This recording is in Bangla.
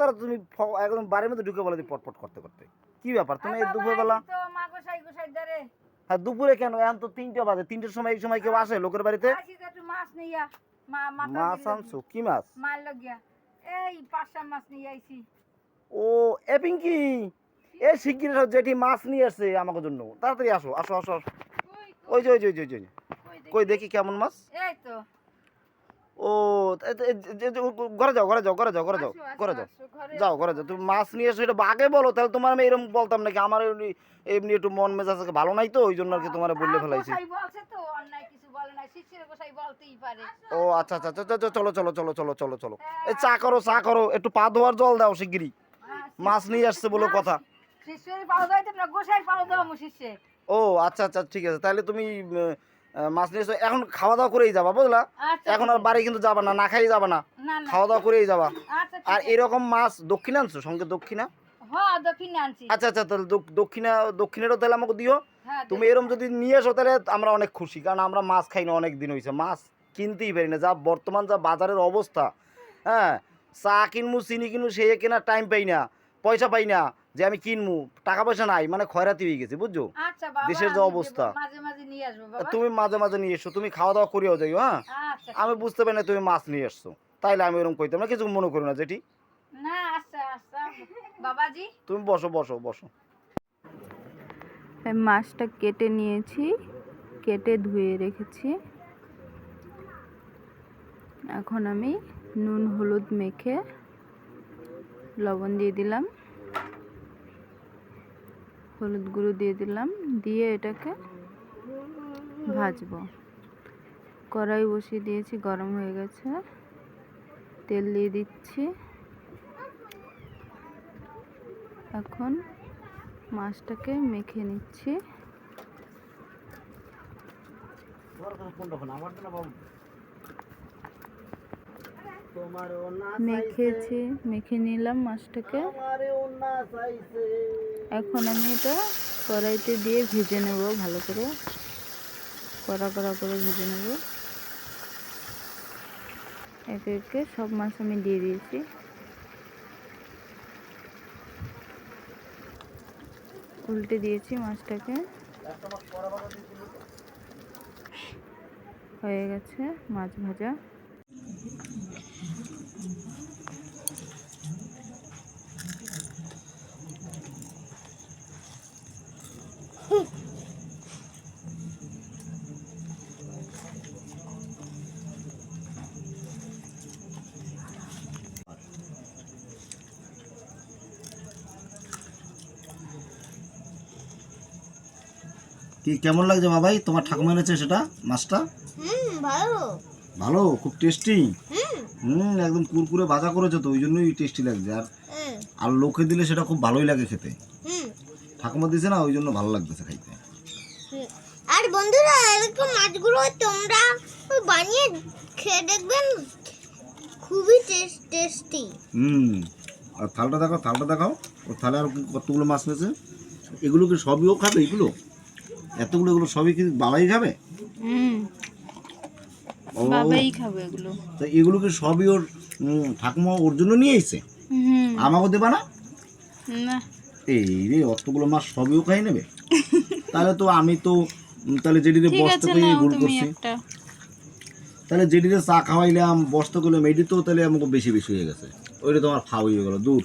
দাঁড়া দাঁড়া তুমি একদম বাড়ির মধ্যে ঢুকে বলে পটপট করতে করতে। কি ব্যাপার? তুমি এই দুপুরবেলা হ্যাঁ দুপুরে কেন? এখন তো তিনটে বাজে। তিনটের সময় এই সময় কেউ আসে লোকের বাড়িতে? মাছ আনছো? কি মাছ? এই পাঁচটা মাছ নিয়ে আইছি। ও এ পিঙ্কি! এ শিগগির জেঠি মাছ নিয়ে আসছে আমাকে জন্য। তাড়াতাড়ি আসো আসো আসো ওই যে ওই যে, ওই যে। কই দেখি কেমন মাছ। এই তো। ও ঘরে যাও ঘরে যাও ঘরে যাও ঘরে যাও ঘরে যাও। যাও ঘরে যাও। তুমি মাছ নিয়ে এসো এটা আগে বলো তাহলে তোমার আমি এরকম বলতাম নাকি? আমার এমনি একটু মন মেজাজ ভালো নাই তো ওই জন্য আর কি তোমার বললে ফেলাইছি। ও আচ্ছা আচ্ছা আচ্ছা আচ্ছা, চলো চলো চলো চলো চলো চলো। এই চা করো চা করো একটু পা ধোয়ার জল দাও শিগগিরি মাছ নিয়ে আসছে বলে কথা। ও আচ্ছা আচ্ছা ঠিক আছে। তাহলে তুমি মাছ নিয়ে এসো। এখন খাওয়া দাওয়া করেই যাবা বুঝলা? আচ্ছা এখন আর বাড়ি কিন্তু যাবা না না খাই যাবা না। খাওয়া দাওয়া করেই যাবা। আচ্ছা আর এরকম মাছ দক্ষিণা আনছো? সঙ্গে দক্ষিণা? হ্যাঁ আচ্ছা আচ্ছা তাহলে দক- দক্ষিণা দক্ষিণেরও তাহলে আমাকে দিও। হ্যাঁ তুমি এরকম যদি নিয়ে এসো তাহলে আমরা অনেক খুশি কারণ আমরা মাছ খাই না অনেক দিন হয়েছে মাছ কিনতেই পারি না। যা বর্তমান যা বাজারের অবস্থা হ্যাঁ চা কিনবো চিনি কিনবো সে কেনার টাইম পাই না। পয়সা পাই না যে আমি কিনবো টাকা পয়সা নাই মানে খয়রাতি হয়ে গেছে বুঝছ? আচ্ছা বাবা দেশের যে অবস্থা। দেবো, মাঝে মাঝে নিয়ে আসব বাবা। তুমি মাঝে মাঝে নিয়ে এসো তুমি খাওয়া দাওয়া করিও যাইও হ্যাঁ? আচ্ছা আমি বুঝতে পারি না তুমি মাছ নিয়ে এসছো তাইলে আমি ওরকম কইতাম না কিছু মনে করি না যেটি না আচ্ছা আচ্ছা। বাবাজি? তুমি বসো বসো বসো। মাছটা কেটে নিয়েছি কেটে ধুয়ে রেখেছি। এখন আমি নুন হলুদ মেখে লবণ দিয়ে দিলাম। হলুদ গুঁড়ো দিয়ে দিলাম। দিয়ে এটাকে ভাজবো। কড়াই বসিয়ে দিয়েছি, গরম হয়ে গেছে। তেল দিয়ে দিচ্ছি। এখন মাছটাকে মেখে নিচ্ছি। মেখেছি, মেখে নিলাম মাছটাকে। এখন আমি এটা কড়াইতে দিয়ে ভেজে নেব ভালো করে। কড়া কড়া করে ভেজে নেব। একে একে সব মাছ আমি দিয়ে দিয়েছি। উল্টে দিয়েছি মাছটাকে। হয়ে গেছে মাছ ভাজা। কি কেমন লাগছে বাবাই তোমার ঠাকুমা এনেছে সেটা মাছটা? ভালো। ভালো? খুব টেস্টি হুম। একদম কুরকুরে ভাজা করেছ তো ওই জন্যই টেস্টি লাগছে। আর আর লোকে দিলে সেটা খুব ভালোই লাগে খেতে। ঠাকুমা দিছে না ওই জন্য ভালো লাগতেছে খাইতে। আর বন্ধুরা এরকম মাছগুলো তোমরা বানিয়ে খেয়ে দেখবেন খুবই টেস্টি হুম। আর থালটা দেখাও থালটা দেখাও। ও থালে আর কতগুলো মাছ নিয়েছে এগুলো কি সবই ও খাবে এগুলো? এতগুলো এগুলো সবই কি বাবাই খাবে? বাবাই খাবে এগুলো। তা কি সবই ওর ঠাকুমা ওর জন্য নিয়ে এসছে? আমাকে দেবা না? না। এই রে অতগুলো মাছ সবই ও খাই নেবে? তাহলে তো আমি তো তাহলে ঠিক বস্তা করে ভুল করছি। তাহলে যেটিতে চা খাওয়াইলাম বস্তা করলাম এটি তো তাহলে আমাকে বেশি বেশি হয়ে গেছে। ওইটা তোমার খাওয়া হয়ে গেলো দূর।